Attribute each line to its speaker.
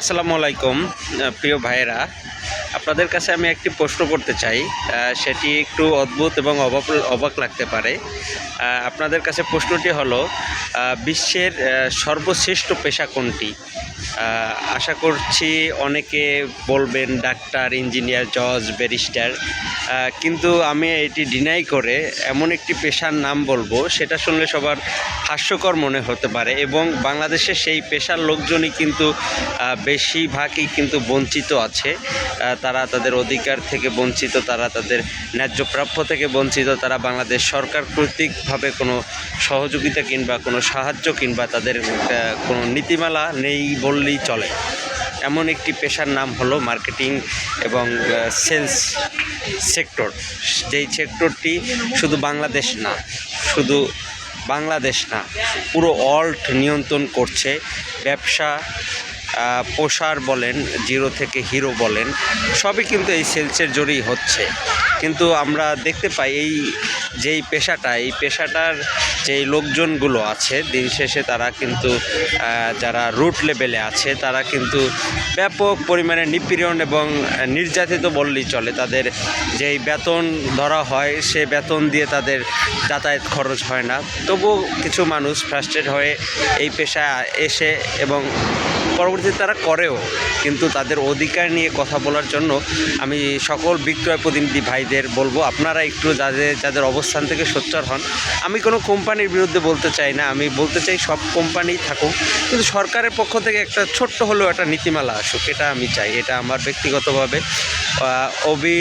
Speaker 1: আসসালামু আলাইকুম প্রিয় ভাইয়েরা। আপনাদের কাছে আমি একটি প্রশ্ন করতে চাই সেটি একটু অদ্ভুত এবং অবাক অবাক লাগতে পারে। আপনাদের কাছে প্রশ্নটি হলো বিশ্বের সর্বশ্রেষ্ঠ পেশা কোনটি? আশা করছি অনেকে বলবেন ডাক্তার ইঞ্জিনিয়ার জজ ব্যারিস্টার কিন্তু আমি এটি ডিনাই করে এমন একটি পেশার নাম বলব সেটা শুনলে সবার হাস্যকর মনে হতে পারে এবং বাংলাদেশে সেই পেশার লোকজনই কিন্তু বেশিরভাগই কিন্তু বঞ্চিত আছে। আহ, তারা তাদের অধিকার থেকে বঞ্চিত, তারা তাদের ন্যায্য প্রাপ্য থেকে বঞ্চিত, তারা বাংলাদেশ সরকার কর্তৃকভাবে কোনো সহযোগিতা কিংবা কোনো সাহায্য কিংবা তাদের কোনো নীতিমালা নেই বললেই চলে। এমন একটি পেশার নাম হলো মার্কেটিং এবং সেলস সেক্টর। যেই সেক্টরটি শুধু বাংলাদেশ না, শুধু বাংলাদেশ না, পুরো ওয়ার্ল্ড নিয়ন্ত্রণ করছে ব্যবসা প্রসার বলেন, জিরো থেকে হিরো বলেন, সবই কিন্তু এই সেলসের জোরেই হচ্ছে। কিন্তু আমরা দেখতে পাই এই যেই পেশাটা, এই পেশাটার যেই লোকজনগুলো আছে, দিন শেষে তারা কিন্তু যারা রুট লেভেলে আছে, তারা কিন্তু ব্যাপক পরিমাণে নিপীড়ন এবং নির্যাতিত বললেই চলে। তাদের যেই বেতন ধরা হয়, সে বেতন দিয়ে তাদের যাতায়াত খরচ হয় না। তবুও কিছু মানুষ ফ্রাস্ট্রেট হয়ে এই পেশায় এসে এবং পরবর্তীতে তারা করেও, কিন্তু তাদের অধিকার নিয়ে কথা বলার জন্য আমি সকল বিক্রয় প্রতিনিধি ভাইদের বলব, আপনারা একটু যাদের যাদের অবস্থান থেকে সোচ্চার হন। আমি কোনো কোম্পানির বিরুদ্ধে বলতে চাই না, আমি বলতে চাই সব কোম্পানি থাকুক, কিন্তু সরকারের পক্ষ থেকে একটা ছোট্ট হলেও একটা নীতিমালা আসুক, এটা আমি চাই, এটা আমার ব্যক্তিগতভাবে অবি